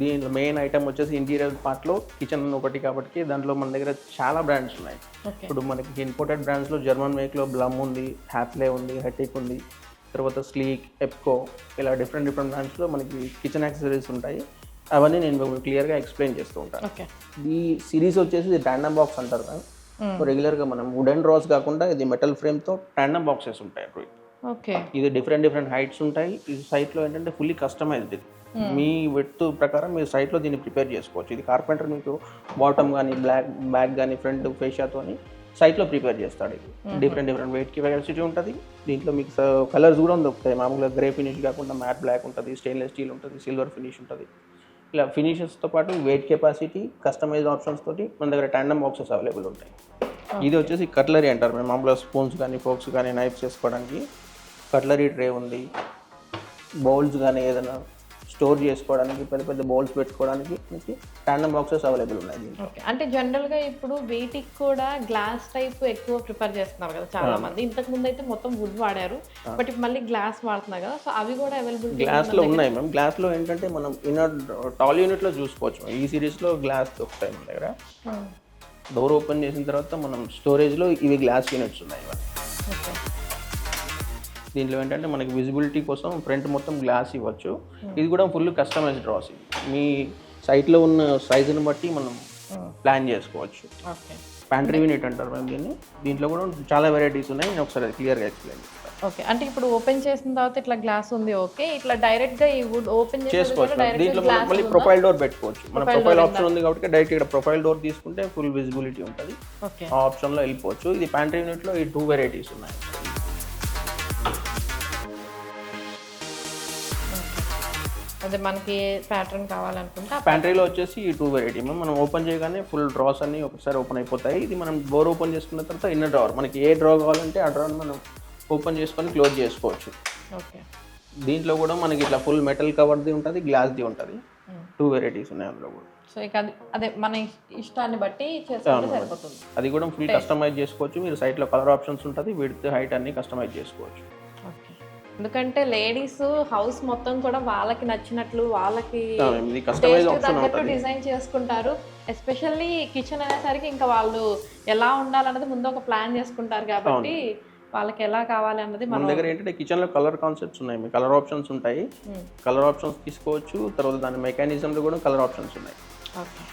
దీనిలో main item వచ్చేసి interior పార్ట్లో కిచెన్ ఒకటి కాబట్టి దాంట్లో మన దగ్గర చాలా బ్రాండ్స్ ఉన్నాయి. ఇప్పుడు మనకి ఇంపోర్టెడ్ బ్రాండ్స్లో జర్మన్ మేక్లో బ్లమ్ ఉంది హ్యాప్లే ఉంది హెటిక్ ఉంది తర్వాత స్లీక్ ఎప్కో ఇలా డిఫరెంట్ డిఫరెంట్ బ్రాండ్స్లో మనకి కిచెన్ యాక్సెసరీస్ ఉంటాయి. అవన్నీ నేను క్లియర్గా ఎక్స్ప్లెయిన్ చేస్తూ ఉంటాను. ఈ సిరీస్ వచ్చేసి ఇది ర్యాండమ్ బాక్స్ అంటారు సో రెగ్యులర్గా మనం వుడెన్ డ్రాస్ కాకుండా ఇది మెటల్ ఫ్రేమ్తో ర్యాండమ్ బాక్సెస్ ఉంటాయి. అప్పుడు ఓకే. ఇది డిఫరెంట్ డిఫరెంట్ హైట్స్ ఉంటాయి. ఈ సైట్లో ఏంటంటే ఫుల్లీ కస్టమైజ్డ్ ఇది. మీ వెత్ ప్రకారం మీరు సైట్లో దీన్ని ప్రిపేర్ చేసుకోవచ్చు. ఇది కార్పెంటర్ మీకు బాటమ్ కానీ బ్లాక్ బ్యాక్ కానీ ఫ్రంట్ ఫేషియాతో సైట్లో ప్రిపేర్ చేస్తాడు ఇది. డిఫరెంట్ డిఫరెంట్ వెయిట్ కెపాసిటీ ఉంటుంది. దీంట్లో మీకు కలర్స్ కూడా దొరుకుతాయి మామూలుగా గ్రే ఫినిష్ కాకుండా మ్యాట్ బ్లాక్ ఉంటుంది. స్టెయిన్లెస్ స్టీల్ ఉంటుంది. సిల్వర్ ఫినిష్ ఉంటుంది. ఇలా ఫినిషెస్తో పాటు వెయిట్ కెపాసిటీ కస్టమైజ్ ఆప్షన్స్ తోటి మన దగ్గర ట్యాండమ్ బాక్సెస్ అవైలబుల్ ఉంటాయి. ఇది వచ్చేసి కట్లరీ అంటారు. మేము మామూలుగా స్పూన్స్ కానీ ఫోక్స్ కానీ నైఫ్స్ చేసుకోవడానికి కట్లరీ ట్రే ఉంది. బౌల్స్ కానీ ఏదైనా స్టోర్ చేసుకోవడానికి పెద్ద పెద్ద బౌల్స్ పెట్టుకోవడానికి మీకు ట్యాండమ్ బాక్సెస్ అవైలబుల్ ఉన్నాయి దీంట్లో. అంటే జనరల్గా ఇప్పుడు వీటికి కూడా గ్లాస్ టైప్ ఎక్కువ ప్రిఫర్ చేస్తున్నారు కదా చాలా మంది. ఇంతకు ముందు అయితే మొత్తం వుడ్ వాడారు. బట్ ఇప్పుడు మళ్ళీ గ్లాస్ వాడుతున్నారు కదా. సో అవి కూడా అవైలబుల్ గ్లాస్లో ఉన్నాయి మ్యామ్ గ్లాస్లో ఏంటంటే మనం ఇన్నర్ టాల్ యూనిట్లో చూసుకోవచ్చు ఈ సిరీస్లో గ్లాస్ దొరుకుతాయి మన దగ్గర. డోర్ ఓపెన్ చేసిన తర్వాత మనం స్టోరేజ్లో ఇవి గ్లాస్ యూనిట్స్ ఉన్నాయి. ఓకే. దీంట్లో ఏంటంటే మనకి విజిబిలిటీ కోసం ఫ్రంట్ మొత్తం గ్లాస్ ఇవ్వచ్చు. ఇది కూడా ఫుల్ కస్టమైజ్డ్ డ్రాస్ మీ సైట్లో ఉన్న సైజుని బట్టి మనం ప్లాన్ చేసుకోవచ్చు. ప్యాంట్రీ యూనిట్ అంటారు మేము దీన్ని. దీంట్లో కూడా చాలా వెరైటీస్ ఉన్నాయి. నేను ఒకసారి క్లియర్గా ఎక్స్ప్లెయిన్ ఓకే. అంటే ఇప్పుడు ఓపెన్ చేసిన తర్వాత ఇట్లా గ్లాస్ ఉంది ఓకే. ఇట్లా డైరెక్ట్గా ఈ వుడ్ ఓపెన్ చేసుకోవచ్చు దీంట్లో మళ్ళీ ప్రొఫైల్ డోర్ పెట్టుకోవచ్చు. మన ప్రొఫైల్ ఆప్షన్ ఉంది? కాబట్టి డైరెక్ట్ ఇక్కడ ప్రొఫైల్ డోర్ తీసుకుంటే ఫుల్ విజిబిలిటీ ఉంటుంది. ఆ ఆప్షన్లో వెళ్ళిపోవచ్చు. ఇది ప్యాంట్రీ యూనిట్లో ఈ టూ వెరైటీస్ ఉన్నాయి. అదే మనకి ప్యాటర్న్ కావాలనుకుంటే ప్యాంట్రీలో వచ్చేసి ఈ టూ వెరైటీ మనం ఓపెన్ చేయగానే ఫుల్ డ్రాస్ అన్ని ఒకసారి ఓపెన్ అయిపోతాయి. ఇది మనం డోర్ ఓపెన్ చేసుకున్న తర్వాత ఇన్నర్ డ్రావర్ మనకి ఏ డ్రా కావాలంటే ఆ డ్రాని మనం ఓపెన్ చేసుకొని క్లోజ్ చేసుకోవచ్చు. ఓకే దీంట్లో కూడా మనకి ఇట్లా ఫుల్ మెటల్ కవర్ది ఉంటుంది గ్లాస్ది ఉంటుంది. టూ వెరైటీస్ ఉన్నాయి అందులో కూడా. సో ఇక అది అదే మన ఇష్టాన్ని బట్టి సరిపోతుంది. అది కూడా ఫుల్ కస్టమైజ్ చేసుకోవచ్చు. మీరు సైట్లో కలర్ ఆప్షన్స్ ఉంటుంది విడ్త్ హైట్ అన్ని కస్టమైజ్ చేసుకోవచ్చు. ఎందుకంటే లేడీస్ హౌస్ మొత్తం కూడా వాళ్ళకి నచ్చినట్లు వాళ్ళకి తగ్గట్టు డిజైన్ చేసుకుంటారు. ఎస్పెషల్లీ కిచెన్ అనేసరికి ఇంకా వాళ్ళు ఎలా ఉండాలన్నది ముందు ఒక ప్లాన్ చేసుకుంటారు కాబట్టి వాళ్ళకి ఎలా కావాలి అన్నది మన దగ్గర ఏంటంటే కిచెన్లో కలర్ కాన్సెప్ట్స్ ఉన్నాయి. మీ కలర్ ఆప్షన్స్ ఉంటాయి. Hmm. కలర్ ఆప్షన్స్ తీసుకోవచ్చు. తర్వాత దాని మెకానిజంలో కూడా కలర్ ఆప్షన్స్ ఉన్నాయి. ఓకే